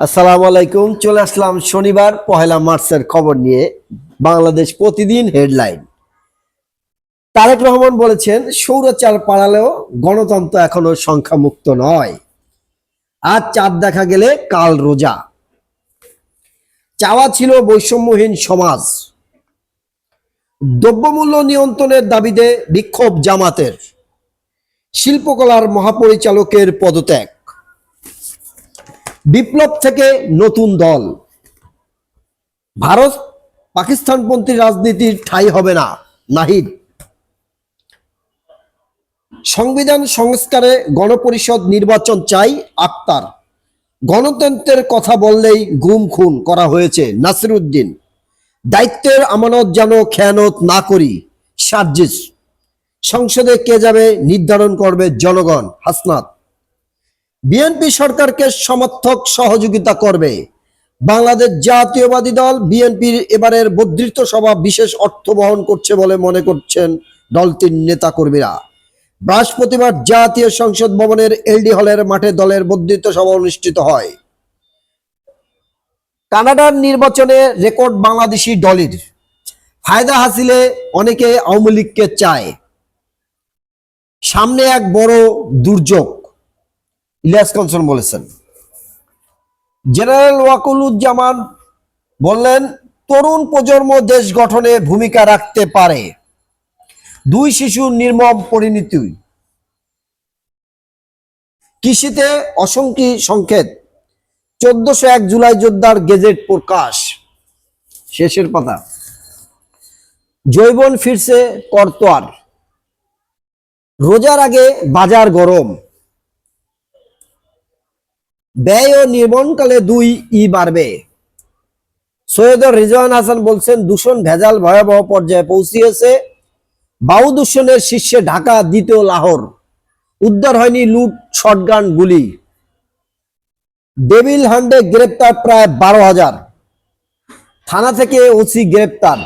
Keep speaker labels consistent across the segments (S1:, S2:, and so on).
S1: আসসালামু আলাইকুম। চলে আসলাম শনিবার, পহেলা মার্চের খবর নিয়ে বাংলাদেশ প্রতিদিন হেডলাইন। তারেক রহমান বলেছেন সৌরচার পাড়ালেও গণতন্ত্র এখনও সংখ্যামুক্ত নয়। আজ চাঁদ দেখা গেলে কাল রোজা। চাওয়া ছিল বৈষম্যহীন সমাজ। দ্রব্যমূল্য নিয়ন্ত্রণের দাবিতে বিক্ষোভ জামাতের। শিল্পকলার মহাপরিচালকের পদত্যাগ। বিপ্লব থেকে নতুন দল। ভারত পাকিস্তানপন্থী রাজনীতির ঠাই হবে না, নাহিদ। সংবিধান সংস্কারে গণপরিষদ নির্বাচন চাই আক্তার। গণতন্ত্রের কথা বললেই গুম খুন করা হয়েছে নাসিরুদ্দিন। দায়িত্বের আমানত যেন খেয়ানত না করি, সার্জিস। সংসদে কে যাবে নির্ধারণ করবে জনগণ, হাসনাত। বিএনপি সরকারকে সমর্থক সহযোগিতা করবে। বাংলাদেশ জাতীয়বাদী দল বিএনপির এবারের বর্ধিত সভা বিশেষ অর্থ বহন করছে বলে মনে করছেন দলটির নেতা কর্মীরা বৃহস্পতিবার জাতীয় সংসদ ভবনের এলডি হলের মাঠে দলের বর্ধিত সভা অনুষ্ঠিত হয়। কানাডার নির্বাচনে রেকর্ড বাংলাদেশি দলের। ফায়দা হাসিলে অনেকে আওয়ামী লীগকে চায়। সামনে এক বড় দুর্যোগ। ইলিয়াস কনসন বলেছেন। জেনারেল ওয়াকুলুজ্জামান বললেন, তরুণ প্রজন্ম দেশ গঠনে ভূমিকা রাখতে পারে। দুই শিশুর নির্মম পরিণতি। কৃষিতে অসংখ্য সংকেত। চোদ্দশো এক জুলাই যোদ্ধার গেজেট প্রকাশ। শেষের পাতা। জৈবন ফিরছে করতোয়ার। রোজার আগে বাজার গরম। ব্যয় ও নির্মাণকালে দুই ই বাড়বে। সৈয়দ রিজওয়ান হাসান বলছেন, দূষণ ভেজাল ভয়াবহ পর্যায়ে পৌঁছিয়েছে। বায়ু দূষণের শীর্ষে ঢাকা, দ্বিতীয় লাহোর। উদ্ধার হয়নি লুট, শটগান, গুলি। ডেভিল হান্ডে গ্রেপ্তার প্রায় বারো হাজার। থানা থেকে ওসি গ্রেপ্তার।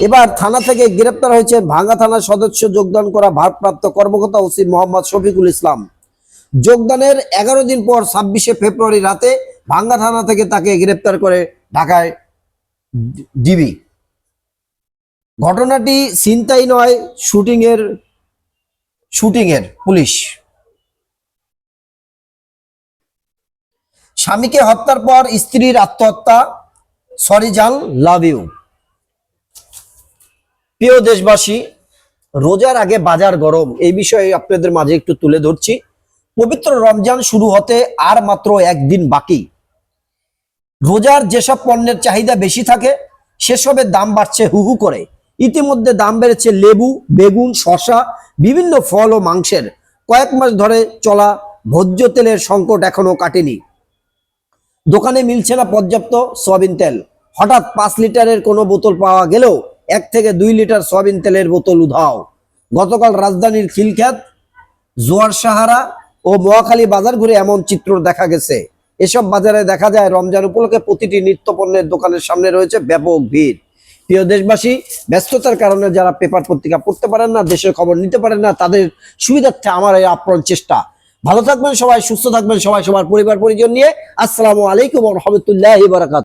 S1: এবার থানা থেকে গ্রেপ্তার হয়েছে ভাঙ্গা থানার সদস্য, যোগদান করা ভারপ্রাপ্ত কর্মকর্তা ওসি মোহাম্মদ শফিকুল ইসলাম। যোগদানের এগারো দিন পর ছাব্বিশে ফেব্রুয়ারি রাতে ভাঙ্গা থানা থেকে তাকে গ্রেপ্তার করে ঢাকায় ডিবি। ঘটনাটি চিন্তাই নয় শুটিং এর শুটিং এর পুলিশ। স্বামীকে হত্যার পর স্ত্রীর আত্মহত্যা। সরি, জান, লাভ ইউ। প্রিয় দেশবাসী, রোজার আগে বাজার গরম, এই বিষয়ে আপনাদের মাঝে একটু তুলে ধরছি। পবিত্র রমজান শুরু হতে আর মাত্র একদিন বাকি। রোজার যেসব পণ্যের চাহিদা বেশি থাকে, সেসবের দাম বাড়ছে হুহু করে। ইতিমধ্যে দাম বেড়েছে লেবু, বেগুন শশা বিভিন্ন ফল ও মাংসের। কয়েক মাস ধরে চলা ভোজ্য তেলের সংকট এখনও কাটেনি। দোকানে মিলছে না পর্যাপ্ত সয়াবিন তেল। হঠাৎ পাঁচ লিটারের কোনো বোতল পাওয়া গেলেও এক থেকে দুই লিটার সয়াবিন তেলের বোতল উধাও। গতকাল রাজধানীর খিলখ্যাত জোয়ার সাহারা ও মহাখালী বাজার ঘুরে এমন চিত্র দেখা গেছে। এসব বাজারে দেখা যায় রমজান উপলক্ষে প্রতিটি নিত্য পণ্যের দোকানের সামনে রয়েছে ব্যাপক ভিড়। প্রিয় দেশবাসী, ব্যস্ততার কারণে যারা পেপার পত্রিকা পড়তে পারেন না, দেশের খবর নিতে পারেন না, তাদের সুবিধার্থে আমার এই আপ্রাণ চেষ্টা। ভালো থাকবেন সবাই, সুস্থ থাকবেন সবাই, সবার পরিবার, পরিজন নিয়ে। আসসালামু আলাইকুম রহমতুল্লাহ বারাকাত